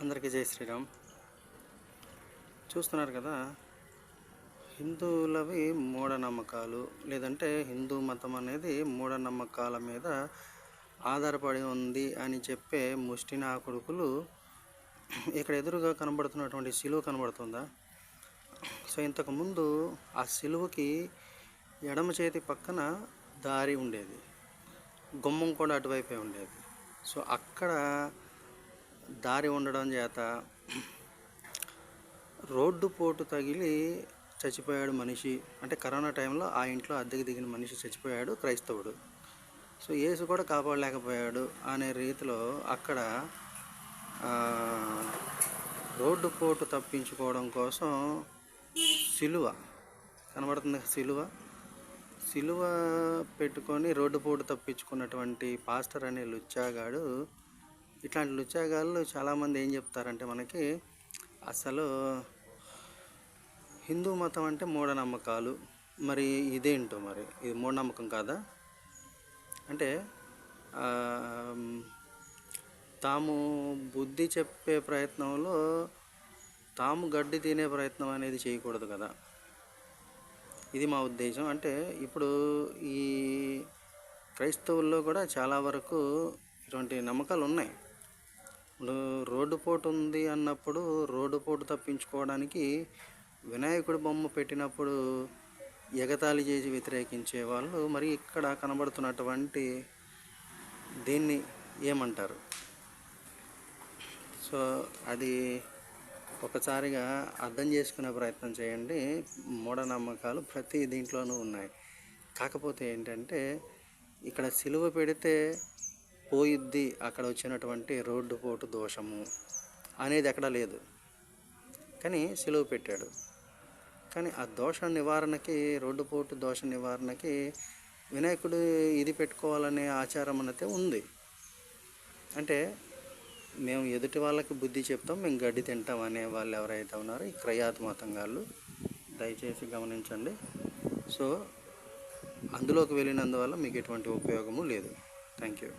అందరికీ జై శ్రీరామ్. చూస్తున్నారు కదా హిందువులవి మూఢనమ్మకాలు. లేదంటే హిందూ మతం అనేది మూఢనమ్మకాల మీద ఆధారపడి ఉంది అని చెప్పే ముష్టి నా కొడుకులు ఇక్కడ ఎదురుగా కనబడుతున్నటువంటి సిలువ కనబడుతుందా? సో ఇంతకుముందు ఆ సిలువకి ఎడమ చేతి పక్కన దారి ఉండేది. గుమ్మం కూడా అటువైపే ఉండేది. సో అక్కడ దారి ఉండడం చేత రోడ్డు పోటు తగిలి చచ్చిపోయాడు మనిషి. అంటే కరోనా టైంలో ఆ ఇంట్లో అద్దెకి దిగిన మనిషి చచ్చిపోయాడు క్రైస్తవుడు. సో యేసు కూడా కాపాడలేకపోయాడు అనే రీతిలో అక్కడ రోడ్డు పోటు తప్పించుకోవడం కోసం సిలువ కనబడుతుంది సిలువ? సిలువ పెట్టుకొని రోడ్డు పోటు తప్పించుకున్నటువంటి పాస్టర్ అనే లుచ్చాగాడు ఇట్లాంటి లుచ్చాగాళ్ళు చాలామంది ఏం చెప్తారంటే మనకి అసలు హిందూ మతం అంటే మూఢనమ్మకాలు. మరి ఇదేంటో మరి? ఇది మూఢనమ్మకం కాదా? అంటే తాము బుద్ధి చెప్పే ప్రయత్నంలో తాము గడ్డి తినే ప్రయత్నం అనేది చేయకూడదు కదా? ఇది మా ఉద్దేశం. అంటే ఇప్పుడు ఈ క్రైస్తవుల్లో కూడా చాలా వరకు ఇటువంటి నమ్మకాలు ఉన్నాయి ఇప్పుడు రోడ్డు పోటు ఉంది అన్నప్పుడు రోడ్డు పోటు తప్పించుకోవడానికి వినాయకుడి బొమ్మ పెట్టినప్పుడు ఎగతాళి చేసి వ్యతిరేకించే వాళ్ళు మరి ఇక్కడ కనబడుతున్నటువంటి దీన్ని ఏమంటారు? సో అది ఒకసారిగా అర్థం చేసుకునే ప్రయత్నం చేయండి. మూఢనమ్మకాలు ప్రతి దీంట్లోనూ ఉన్నాయి. కాకపోతే ఏంటంటే ఇక్కడ సిలువ పెడితే పోయిద్ది అక్కడ వచ్చినటువంటి రోడ్డు పోటు దోషము అనేది ఎక్కడ లేదు. కానీ సెలవు పెట్టాడు. కానీ ఆ దోష నివారణకి రోడ్డు పోటు దోష నివారణకి వినాయకుడు ఇది పెట్టుకోవాలనే ఆచారం అనేది ఉంది. అంటే మేము ఎదుటి వాళ్ళకి బుద్ధి చెప్తాం మేము గడ్డి తింటాం అనే వాళ్ళు ఎవరైతే ఉన్నారో ఈ క్రయాత్మతంగాళ్ళు వాళ్ళు దయచేసి గమనించండి. సో అందులోకి వెళ్ళినందువల్ల మీకు ఎటువంటి ఉపయోగము లేదు. Thank you.